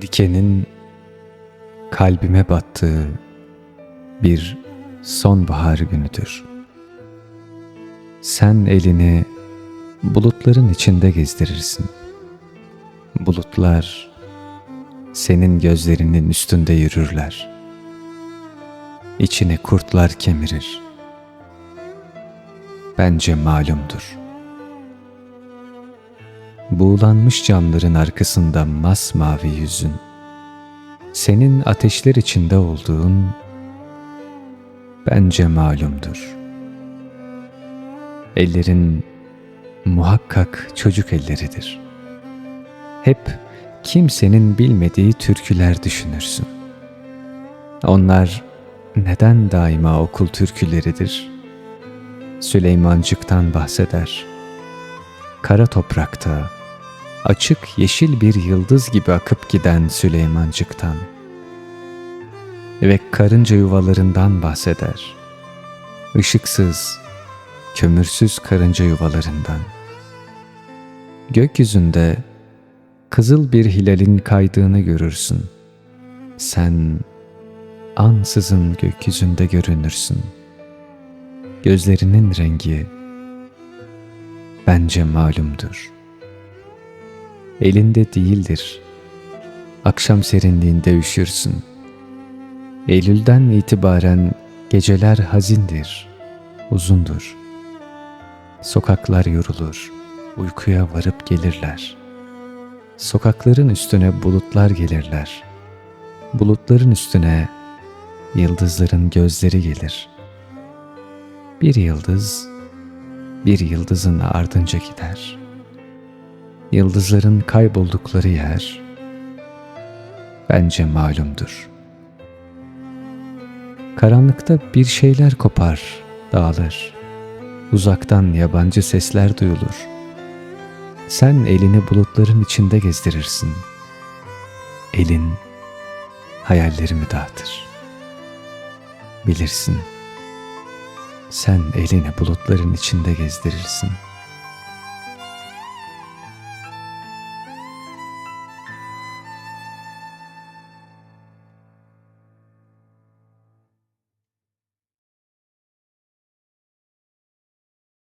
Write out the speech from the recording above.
Dikenin kalbime battığı bir sonbahar günüdür. Sen elini bulutların içinde gezdirirsin. Bulutlar senin gözlerinin üstünde yürürler. İçini kurtlar kemirir. Bence malumdur. Buğulanmış camların arkasında masmavi yüzün, senin ateşler içinde olduğun bence malumdur. Ellerin muhakkak çocuk elleridir. Hep kimsenin bilmediği türküler düşünürsün. Onlar neden daima okul türküleridir? Süleymancık'tan bahseder. Kara toprakta, açık yeşil bir yıldız gibi akıp giden Süleymancık'tan ve karınca yuvalarından bahseder. Işıksız, kömürsüz karınca yuvalarından. Gökyüzünde kızıl bir hilalin kaydığını görürsün. Sen ansızın gökyüzünde görünürsün. Gözlerinin rengi bence malumdur. Elinde değildir. Akşam serinliğinde üşürsün. Eylül'den itibaren geceler hazindir, uzundur. Sokaklar yorulur, uykuya varıp gelirler. Sokakların üstüne bulutlar gelirler. Bulutların üstüne yıldızların gözleri gelir. Bir yıldız, bir yıldızın ardınca gider. Yıldızların kayboldukları yer, bence malumdur. Karanlıkta bir şeyler kopar, dağılır. Uzaktan yabancı sesler duyulur. Sen elini bulutların içinde gezdirirsin. Elin hayallerimi dağıtır. Bilirsin, sen elini bulutların içinde gezdirirsin.''